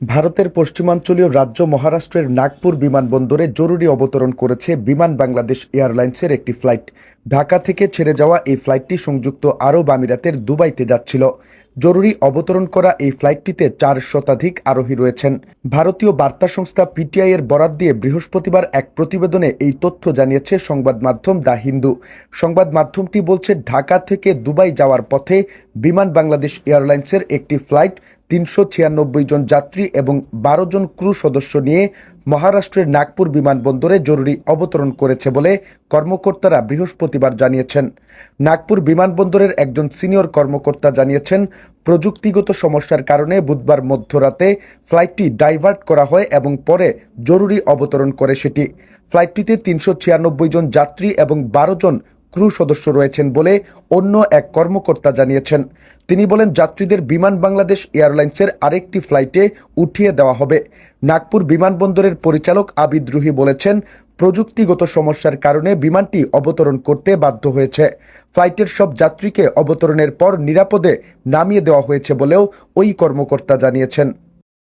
ভারতের পশ্চিমাঞ্চলীয় রাজ্য মহারাষ্ট্রের নাগপুর বিমানবন্দরে জরুরি অবতরণ করেছে বিমান বাংলাদেশ এয়ারলাইন্সের একটি ফ্লাইট। ঢাকা থেকে ছেড়ে যাওয়া এই ফ্লাইটটি সংযুক্ত আরব আমিরাতের দুবাইতে যাচ্ছিল। জরুরি অবতরণ করা এই ফ্লাইটটিতে চার শতাধিক আরোহী রয়েছেন। ভারতীয় বার্তা সংস্থা পিটিআই এর বরাত দিয়ে বৃহস্পতিবার এক প্রতিবেদনে এই তথ্য জানিয়েছে সংবাদ মাধ্যম দ্য হিন্দু। সংবাদ মাধ্যমটি বলছে, ঢাকা থেকে দুবাই যাওয়ার পথে বিমান বাংলাদেশ এয়ারলাইন্সের একটি ফ্লাইট তিনশো ছিয়ানব্বই জন যাত্রী এবং বারো জন ক্রু সদস্য নিয়ে মহারাষ্ট্রের নাগপুর বিমানবন্দরে জরুরি অবতরণ করেছে বলে কর্মকর্তারা বৃহস্পতিবার জানিয়েছেন। নাগপুর বিমানবন্দরের একজন সিনিয়র কর্মকর্তা জানিয়েছেন, প্রযুক্তিগত সমস্যার কারণে বুধবার মধ্যরাতে ফ্লাইটটি ডাইভার্ট করা হয় এবং পরে জরুরি অবতরণ করে সেটি। ফ্লাইটটিতে তিনশো ছিয়ানব্বই জন যাত্রী এবং বারো জন ক্রু সদস্য রয়েছেন বলে অন্য এক কর্মকর্তা জানিয়েছেন। তিনি বলেন, যাত্রীদের বিমান বাংলাদেশ এয়ারলাইন্সের আরেকটি ফ্লাইটে উঠিয়ে দেওয়া হবে। নাগপুর বিমানবন্দরের পরিচালক আবিদ রুহি বলেছেন, প্রযুক্তিগত সমস্যার কারণে বিমানটি অবতরণ করতে বাধ্য হয়েছে। ফ্লাইটের সব যাত্রীকে অবতরণের পর নিরাপদে নামিয়ে দেওয়া হয়েছে বলেও ওই কর্মকর্তা জানিয়েছেন।